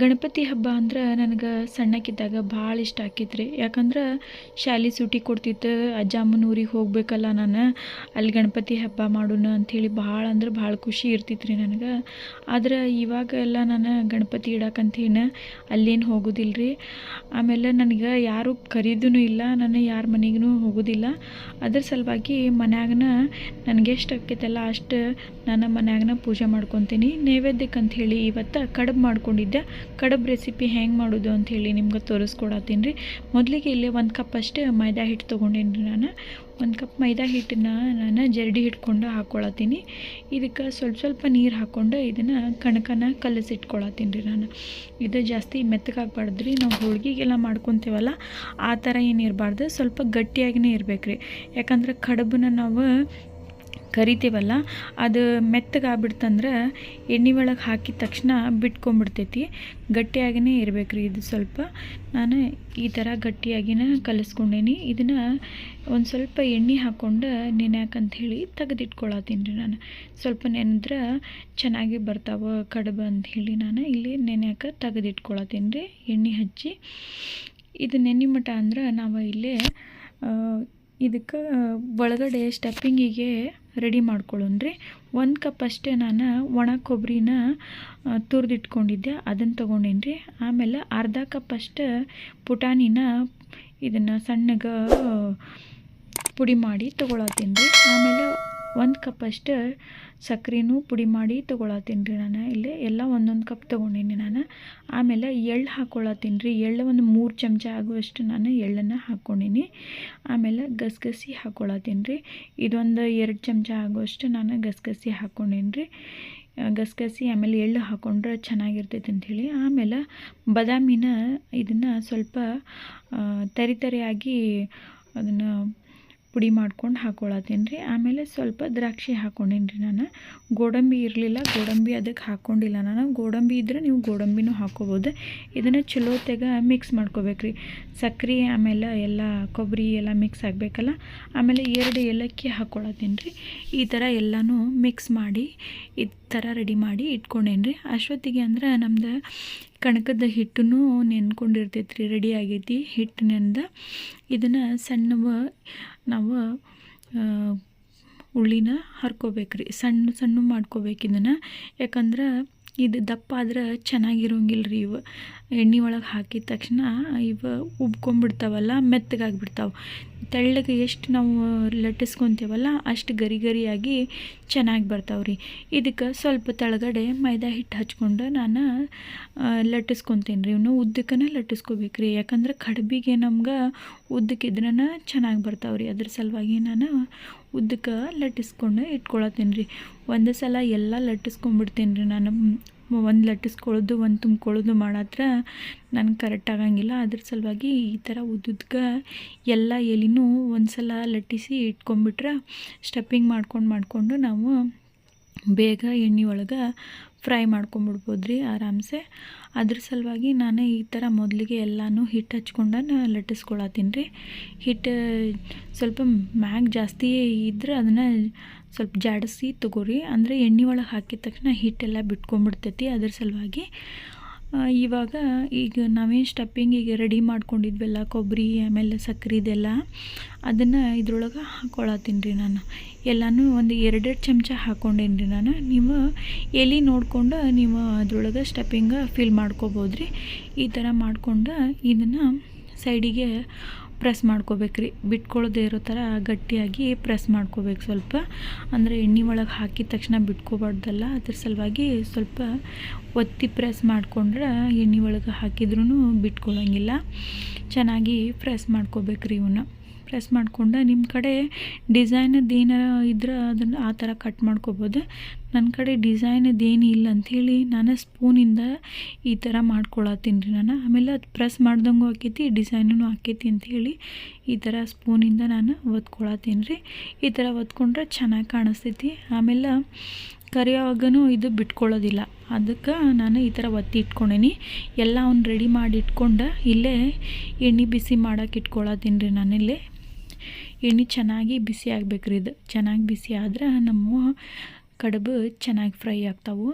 ಗಣಪತಿ ಹಬ್ಬ ಅಂದ್ರೆ ನನಗೆ ಸಣ್ಣಕ್ಕಿದ್ದಾಗ ಭಾಳ ಇಷ್ಟ ಆಕಿತ್ರಿ. ಯಾಕಂದ್ರೆ ಶಾಲೆ ಸೂಟಿ ಕೊಡ್ತಿತ್ತು, ಅಜ್ಜ ಅಮ್ಮನ ಊರಿಗೆ ಹೋಗಬೇಕಲ್ಲ ನಾನು, ಅಲ್ಲಿ ಗಣಪತಿ ಹಬ್ಬ ಮಾಡೋಣ ಅಂಥೇಳಿ ಭಾಳ ಅಂದ್ರೆ ಭಾಳ ಖುಷಿ ಇರ್ತಿತ್ರಿ ನನಗೆ. ಆದ್ರೆ ಇವಾಗ ಎಲ್ಲ ನಾನು ಗಣಪತಿ ಇಡಕ್ಕಂತೇನು ಅಲ್ಲೇನು ಹೋಗೋದಿಲ್ಲ ರೀ ಆಮೇಲೆ ನನಗೆ ಯಾರು ಕರೀದೂ ಇಲ್ಲ, ನಾನು ಯಾರ ಮನೆಗೂ ಹೋಗೋದಿಲ್ಲ. ಅದ್ರ ಸಲುವಾಗಿ ಮನ್ಯಾಗನ ನನಗೆ ಎಷ್ಟು ಆಕೈತಲ್ಲ ಅಷ್ಟು ನಾನು ಮನ್ಯಾಗನ ಪೂಜೆ ಮಾಡ್ಕೊತೀನಿ ನೈವೇದ್ಯಕ್ಕೆ ಅಂಥೇಳಿ ಇವತ್ತು ಕಡುಬು ಮಾಡ್ಕೊಂಡಿದ್ದೆ. ಕಡುಬು ರೆಸಿಪಿ ಹೆಂಗೆ ಮಾಡೋದು ಅಂಥೇಳಿ ನಿಮ್ಗೆ ತೋರಿಸ್ಕೊಡತ್ತೀನಿ ರೀ. ಮೊದಲಿಗೆ ಇಲ್ಲೇ ಒಂದು ಕಪ್ ಅಷ್ಟೇ ಮೈದಾ ಹಿಟ್ಟು ತೊಗೊಂಡೇನಿ ರೀ ನಾನು. ಒಂದು ಕಪ್ ಮೈದಾ ಹಿಟ್ಟನ್ನ ನಾನು ಜರಡಿ ಹಿಡ್ಕೊಂಡು ಹಾಕ್ಕೊಳತ್ತೀನಿ ಇದಕ್ಕೆ ಸ್ವಲ್ಪ ಸ್ವಲ್ಪ ನೀರು ಹಾಕ್ಕೊಂಡು ಇದನ್ನು ಕಣಕನ ಕಲಸಿಟ್ಕೊಳತ್ತೀನಿ ರೀ ನಾನು. ಇದು ಜಾಸ್ತಿ ಮೆತ್ತಗಾಗಬಾರ್ದು ರೀ. ನಾವು ಹೋಳ್ಗೆಗೆಲ್ಲ ಮಾಡ್ಕೊತೀವಲ್ಲ, ಆ ಥರ ಏನು ಇರಬಾರ್ದು. ಸ್ವಲ್ಪ ಗಟ್ಟಿಯಾಗಿಯೇ ಇರಬೇಕು ರೀ ಯಾಕಂದ್ರೆ ಕಡುಬನ್ನ ನಾವು ಕರಿತೀವಲ್ಲ, ಅದು ಮೆತ್ತಗಾಗ್ಬಿಡ್ತಂದ್ರೆ ಎಣ್ಣೆ ಒಳಗೆ ಹಾಕಿದ ತಕ್ಷಣ ಬಿಟ್ಕೊಂಡ್ಬಿಡ್ತೈತಿ. ಗಟ್ಟಿಯಾಗಿಯೇ ಇರಬೇಕು ಇದು ಸ್ವಲ್ಪ. ನಾನು ಈ ಥರ ಗಟ್ಟಿಯಾಗಿನೇ ಕಲಿಸ್ಕೊಂಡೇನಿ. ಇದನ್ನು ಒಂದು ಸ್ವಲ್ಪ ಎಣ್ಣೆ ಹಾಕ್ಕೊಂಡು ಹೇಳಿ ತೆಗೆದಿಟ್ಕೊಳತ್ತೀನಿ ರೀ ನಾನು. ಸ್ವಲ್ಪ ನೆನೆದ್ರೆ ಚೆನ್ನಾಗಿ ಬರ್ತಾವೆ ಕಡುಬು ಹೇಳಿ ನಾನು ಇಲ್ಲಿ ನೆನೆಯಾಕ ತೆಗೆದಿಟ್ಕೊಳತ್ತೀನಿ ರೀ ಎಣ್ಣೆ ಹಚ್ಚಿ. ಇದು ನೆನೆ ಮಠ ಅಂದ್ರೆ ನಾವು ಇಲ್ಲೇ ಇದಕ್ಕೆ ಒಳಗಡೆ ಸ್ಟಫಿಂಗಿಗೆ ರೆಡಿ ಮಾಡ್ಕೊಳ್ಳೋಣ ರೀ ಒಂದು ಕಪ್ ಅಷ್ಟೇ ನಾನು ಒಣ ಕೊಬ್ಬರಿನ ತುರಿದಿಟ್ಕೊಂಡಿದ್ದೆ. ಅದನ್ನು ತೊಗೊಂಡೇನಿ ರೀ ಆಮೇಲೆ ಅರ್ಧ ಕಪ್ ಅಷ್ಟು ಪುಟಾಣಿನ ಇದನ್ನು ಸಣ್ಣಗೆ ಪುಡಿ ಮಾಡಿ ತೊಗೊಳತ್ತೀನಿ ರೀ ಆಮೇಲೆ ಒಂದು ಕಪ್ ಅಷ್ಟು ಸಕ್ಕರೆನೂ ಪುಡಿ ಮಾಡಿ ತೊಗೊಳತ್ತೀನಿ ರೀ ನಾನು. ಇಲ್ಲಿ ಎಲ್ಲ ಒಂದೊಂದು ಕಪ್ ತೊಗೊಂಡೀನಿ ನಾನು. ಆಮೇಲೆ ಎಳ್ಳು ಹಾಕ್ಕೊಳತ್ತೀನಿ ರೀ. ಎಳ್ಳು ಒಂದು ಮೂರು ಚಮಚ ಆಗುವಷ್ಟು ನಾನು ಎಳ್ಳನ್ನು ಹಾಕ್ಕೊಂಡೀನಿ ಆಮೇಲೆ ಗಸಗಸಿ ಹಾಕ್ಕೊಳತ್ತೀನಿ ರೀ. ಇದೊಂದು ಎರಡು ಚಮಚ ಆಗುವಷ್ಟು ನಾನು ಗಸಗಸಿ ಹಾಕ್ಕೊಂಡೀನಿ ರೀ. ಗಸಗಸಿ ಆಮೇಲೆ ಎಳ್ಳು ಹಾಕ್ಕೊಂಡ್ರೆ ಚೆನ್ನಾಗಿರ್ತೈತೆ ಅಂಥೇಳಿ ಆಮೇಲೆ ಬದಾಮಿನ ಇದನ್ನು ಸ್ವಲ್ಪ ತರಿ ತರಿಯಾಗಿ ಅದನ್ನು ಪುಡಿ ಮಾಡ್ಕೊಂಡು ಹಾಕೊಳತ್ತೀನಿ ರೀ ಆಮೇಲೆ ಸ್ವಲ್ಪ ದ್ರಾಕ್ಷಿ ಹಾಕ್ಕೊಂಡೀನಿ ರೀ ನಾನು. ಗೋಡಂಬಿ ಇರಲಿಲ್ಲ, ಗೋಡಂಬಿ ಅದಕ್ಕೆ ಹಾಕ್ಕೊಂಡಿಲ್ಲ ನಾನು. ಗೋಡಂಬಿ ಇದ್ದರೆ ನೀವು ಗೋಡಂಬಿನೂ ಹಾಕ್ಕೋಬೋದು ಇದನ್ನು ಚಲೋತೆಗ ಮಿಕ್ಸ್ ಮಾಡ್ಕೋಬೇಕು ರೀ ಸಕ್ಕರೆ ಆಮೇಲೆ ಎಲ್ಲ ಕೊಬ್ಬರಿ ಎಲ್ಲ ಮಿಕ್ಸ್ ಆಗಬೇಕಲ್ಲ? ಆಮೇಲೆ ಎರಡು ಏಲಕ್ಕಿ ಹಾಕ್ಕೊಳತ್ತೀನಿ ರೀ ಈ ಥರ ಎಲ್ಲನೂ ಮಿಕ್ಸ್ ಮಾಡಿ, ಈ ಥರ ರೆಡಿ ಮಾಡಿ ಇಟ್ಕೊಂಡೇನಿ ರೀ ಅಷ್ಟೊತ್ತಿಗೆ ಅಂದ್ರೆ ನಮ್ದು ಕಣಕದ ಹಿಟ್ಟನ್ನು ನೆನ್ಕೊಂಡಿರ್ತೈತೆ ರೀ ರೆಡಿ ಆಗೈತಿ. ಹಿಟ್ಟು ನೆನ್ದ ಇದನ್ನು ಸಣ್ಣವ ನಾವು ಉಳ್ಳಿನ ಹರ್ಕೋಬೇಕು ರೀ ಸಣ್ಣ ಸಣ್ಣ ಮಾಡ್ಕೋಬೇಕು ಇದನ್ನು. ಯಾಕಂದ್ರೆ ಇದು ದಪ್ಪ ಆದ್ರೆ ಚೆನ್ನಾಗಿರೋಂಗಿಲ್ಲ ರೀ ಇವು. ಎಣ್ಣೆ ಒಳಗೆ ಹಾಕಿದ ತಕ್ಷಣ ಇವು ಉಬ್ಕೊಂಡ್ಬಿಡ್ತಾವಲ್ಲ ಮೆತ್ತಗಾಗ್ಬಿಡ್ತಾವೆ. ತೆಳ್ಳಗೆ ಎಷ್ಟು ನಾವು ಲಟ್ಟಿಸ್ಕೊತೀವಲ್ಲ ಅಷ್ಟು ಗರಿ ಗರಿಯಾಗಿ ಚೆನ್ನಾಗಿ ಬರ್ತಾವೆ ಇದಕ್ಕೆ ಸ್ವಲ್ಪ ತೆಳಗಡೆ ಮೈದಾ ಹಿಟ್ಟು ಹಚ್ಕೊಂಡು ನಾನು ಲಟ್ಟಿಸ್ಕೊತೀನಿ ರೀ ಇವನು ಉದ್ದಕ್ಕನೇ ಲಟ್ಟಿಸ್ಕೋಬೇಕು ರೀ ಯಾಕಂದ್ರೆ ಕಡ್ಬಿಗೆ ನಮ್ಗೆ ಉದ್ದಕ್ಕಿದ್ರೇ ಚೆನ್ನಾಗಿ ಬರ್ತಾವೆ ರೀ ಅದ್ರ ಸಲುವಾಗಿ ನಾನು ಉದ್ದಕ್ಕೆ ಲಟ್ಟಿಸ್ಕೊಂಡು ಇಟ್ಕೊಳತ್ತೀನಿ ರೀ ಒಂದು ಸಲ ಎಲ್ಲ ಲಟ್ಟಿಸ್ಕೊಂಡ್ಬಿಡ್ತೀನಿ ರೀ ನಾನು. ಒಂದು ಲಟ್ಟಿಸ್ಕೊಳ್ಳೋದು, ಒಂದು ತುಂಬ್ಕೊಳ್ಳೋದು ಮಾಡತ್ರ ನನಗೆ ಕರೆಕ್ಟ್ ಆಗಂಗಿಲ್ಲ. ಅದ್ರ ಸಲುವಾಗಿ ಈ ಥರ ಉದ್ದುದ್ಗೆ ಎಲ್ಲ ಎಲಿನೂ ಒಂದು ಸಲ ಲಟ್ಟಿಸಿ ಇಟ್ಕೊಂಡ್ಬಿಟ್ರೆ ಸ್ಟಪ್ಪಿಂಗ್ ಮಾಡ್ಕೊಂಡು ಮಾಡಿಕೊಂಡು ನಾವು ಬೇಗ ಎಣ್ಣೆ ಒಳಗೆ ಫ್ರೈ ಮಾಡ್ಕೊಂಬಿಡ್ಬೋದು ರೀ ಆರಾಮ್ಸೆ. ಅದ್ರ ಸಲುವಾಗಿ ನಾನು ಈ ಥರ ಮೊದಲಿಗೆ ಎಲ್ಲನೂ ಹಿಟ್ಟು ಹಚ್ಕೊಂಡು ಲಟ್ಟಿಸ್ಕೊಳತ್ತೀನಿ ರೀ. ಹಿಟ್ಟು ಸ್ವಲ್ಪ ಮ್ಯಾಗ್ ಜಾಸ್ತಿ ಇದ್ರೆ ಅದನ್ನು ಸ್ವಲ್ಪ ಜಾಡಿಸಿ ತೊಗೋರಿ. ಅಂದರೆ ಎಣ್ಣೆ ಒಳಗೆ ಹಾಕಿದ ತಕ್ಷಣ ಹಿಟ್ಟೆಲ್ಲ ಬಿಟ್ಕೊಂಡ್ಬಿಡ್ತೈತಿ ಅದ್ರ ಸಲುವಾಗಿ. ಇವಾಗ ಈಗ ನಾವೇನು ಈಗ ರೆಡಿ ಮಾಡ್ಕೊಂಡಿದ್ವಲ್ಲ, ಕೊಬ್ಬರಿ, ಆಮೇಲೆ ಸಕ್ಕರೆ ಇದೆಲ್ಲ, ಅದನ್ನು ಇದ್ರೊಳಗೆ ಹಾಕ್ಕೊಳತ್ತೀನಿ ರೀ ನಾನು. ಎಲ್ಲನೂ ಒಂದು ಎರಡೆರಡು ಚಮಚ ಹಾಕ್ಕೊಂಡೇನಿ ರೀ ನಾನು. ನೀವು ಎಲೆ ನೋಡಿಕೊಂಡು ನೀವು ಅದ್ರೊಳಗೆ ಸ್ಟಪ್ಪಿಂಗ ಫಿಲ್ ಮಾಡ್ಕೋಬೋದ್ರಿ. ಈ ಥರ ಮಾಡಿಕೊಂಡು ಇದನ್ನು ಸೈಡಿಗೆ ಪ್ರೆಸ್ ಮಾಡ್ಕೋಬೇಕ್ರಿ. ಬಿಟ್ಕೊಳ್ಳೋದೇ ಇರೋ ಥರ ಗಟ್ಟಿಯಾಗಿ ಪ್ರೆಸ್ ಮಾಡ್ಕೋಬೇಕು ಸ್ವಲ್ಪ. ಅಂದರೆ ಎಣ್ಣೆ ಒಳಗೆ ಹಾಕಿದ ತಕ್ಷಣ ಬಿಟ್ಕೋಬಾರ್ದಲ್ಲ, ಅದ್ರ ಸಲುವಾಗಿ ಸ್ವಲ್ಪ ಒತ್ತಿ ಪ್ರೆಸ್ ಮಾಡಿಕೊಂಡ್ರೆ ಎಣ್ಣೆ ಒಳಗೆ ಹಾಕಿದ್ರೂ ಬಿಟ್ಕೊಳ್ಳೋಂಗಿಲ್ಲ ಚೆನ್ನಾಗಿ ಪ್ರೆಸ್ ಮಾಡ್ಕೋಬೇಕ್ರಿ ಇವನ್ನ ಪ್ರೆಸ್ ಮಾಡಿಕೊಂಡೆ ನಿಮ್ಮ ಕಡೆ ಡಿಸೈನದ್ದು ಏನಾರ ಇದ್ರೆ ಅದನ್ನು ಆ ಥರ ಕಟ್ ಮಾಡ್ಕೋಬೋದು. ನನ್ನ ಕಡೆ ಡಿಸೈನದ್ದು ಏನು ಇಲ್ಲ ಅಂಥೇಳಿ ನಾನು ಸ್ಪೂನಿಂದ ಈ ಥರ ಮಾಡ್ಕೊಳತ್ತೀನಿ ರೀ ನಾನು. ಆಮೇಲೆ ಅದು ಪ್ರೆಸ್ ಮಾಡ್ದಂಗೂ ಆಕೈತಿ ಡಿಸೈನೂ ಆಕೈತಿ ಅಂಥೇಳಿ ಈ ಥರ ಸ್ಪೂನಿಂದ ನಾನು ಒತ್ಕೊಳತ್ತೀನಿ ರೀ. ಈ ಥರ ಒತ್ಕೊಂಡ್ರೆ ಚೆನ್ನಾಗಿ ಕಾಣಿಸ್ತೈತಿ. ಆಮೇಲೆ ಕರಿಯೋವಾಗೂ ಇದು ಬಿಟ್ಕೊಳ್ಳೋದಿಲ್ಲ ಅದಕ್ಕೆ ನಾನು ಈ ಥರ ಒತ್ತಿ ಇಟ್ಕೊಂಡೇನಿ. ಎಲ್ಲ ಅವ್ನು ರೆಡಿ ಮಾಡಿ ಇಟ್ಕೊಂಡು ಇಲ್ಲೇ ಎಣ್ಣೆ ಬಿಸಿ ಮಾಡೋಕೆ ಇಟ್ಕೊಳತ್ತೀನಿ ರೀ ನಾನಿಲ್ಲೇ ಎಣ್ಣೆ ಚೆನ್ನಾಗಿ ಬಿಸಿ ಆಗಬೇಕು ರೀ ಇದು. ಚೆನ್ನಾಗಿ ಬಿಸಿ ಆದ್ರೆ ನಮ್ಮ ಕಡುಬು ಚೆನ್ನಾಗಿ ಫ್ರೈ ಆಗ್ತಾವೆ.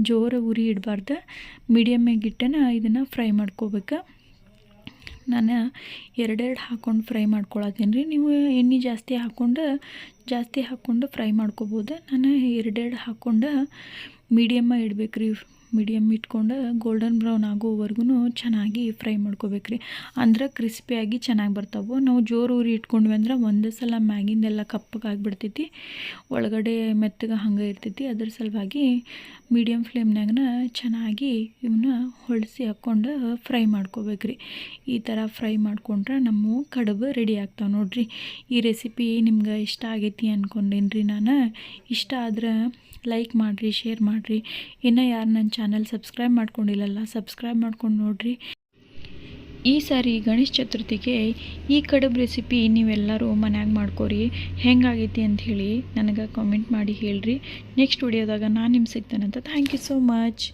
ಜೋರ ಉರಿ ಇಡಬಾರ್ದು. ಮೀಡಿಯಮ್ಮಾಗಿ ಇಟ್ಟನ ಇದನ್ನು ಫ್ರೈ ಮಾಡ್ಕೋಬೇಕು. ನಾನು ಎರಡೆರಡು ಹಾಕ್ಕೊಂಡು ಫ್ರೈ ಮಾಡ್ಕೊಳತ್ತೀನಿ. ರೀ ನೀವು ಎಣ್ಣೆ ಜಾಸ್ತಿ ಹಾಕ್ಕೊಂಡು ಜಾಸ್ತಿ ಹಾಕ್ಕೊಂಡು ಫ್ರೈ ಮಾಡ್ಕೋಬೋದು. ನಾನು ಎರಡೆರಡು ಹಾಕ್ಕೊಂಡು ಮೀಡಿಯಮ್ಮ ಇಡಬೇಕು ರೀ ಮೀಡಿಯಮ್ ಇಟ್ಕೊಂಡು ಗೋಲ್ಡನ್ ಬ್ರೌನ್ ಆಗೋವರೆಗೂ ಚೆನ್ನಾಗಿ ಫ್ರೈ ಮಾಡ್ಕೋಬೇಕು ರೀ ಅಂದ್ರೆ ಕ್ರಿಸ್ಪಿಯಾಗಿ ಚೆನ್ನಾಗಿ ಬರ್ತಾವೆ. ನಾವು ಜೋರು ಉರಿ ಇಟ್ಕೊಂಡ್ವಿ ಅಂದ್ರೆ ಒಂದೇ ಸಲ ಮ್ಯಾಗಿಂದೆಲ್ಲ ಕಪ್ಪಗಾಗ್ಬಿಡ್ತೈತಿ ಒಳಗಡೆ ಮೆತ್ತಗೆ ಹಂಗೆ ಇರ್ತೈತಿ. ಅದ್ರ ಸಲುವಾಗಿ ಮೀಡಿಯಮ್ ಫ್ಲೇಮ್ನಾಗನ ಚೆನ್ನಾಗಿ ಇವನ್ನ ಹೊಳಿಸಿ ಹಾಕ್ಕೊಂಡು ಫ್ರೈ ಮಾಡ್ಕೋಬೇಕು ರೀ ಈ ಥರ ಫ್ರೈ ಮಾಡ್ಕೊಂಡ್ರೆ ನಮ್ಮ ಕಡುಬು ರೆಡಿ ಆಗ್ತಾವೆ ನೋಡಿರಿ. ಈ ರೆಸಿಪಿ ನಿಮ್ಗೆ ಇಷ್ಟ ಆಗೈತಿ ಅಂದ್ಕೊಂಡೇನ್ರಿ ನಾನು. ಇಷ್ಟ ಆದ್ರೆ ಲೈಕ್ ಮಾಡಿರಿ ಶೇರ್ ಮಾಡಿರಿ. ಇನ್ನು ಯಾರು ನನ್ನ ಚಾನಲ್ ಸಬ್ಸ್ಕ್ರೈಬ್ ಮಾಡ್ಕೊಂಡಿಲ್ಲಲ್ಲ, ಸಬ್ಸ್ಕ್ರೈಬ್ ಮಾಡ್ಕೊಂಡು ನೋಡ್ರಿ. ಈ ಸಾರಿ ಗಣೇಶ ಚತುರ್ಥಿಗೆ ಈ ಕಡುಬು ರೆಸಿಪಿ ನೀವೆಲ್ಲರೂ ಮನ್ಯಾಗ ಮಾಡ್ಕೊರಿ. ಹೆಂಗಾಗೈತಿ ಅಂತ ಹೇಳಿ ನನಗೆ ಕಾಮೆಂಟ್ ಮಾಡಿ ಹೇಳ್ರಿ. ನೆಕ್ಸ್ಟ್ ವಿಡಿಯೋದಾಗ ನಾನು ನಿಮ್ಗೆ ಅಂತ ಥ್ಯಾಂಕ್ ಯು ಸೋ ಮಚ್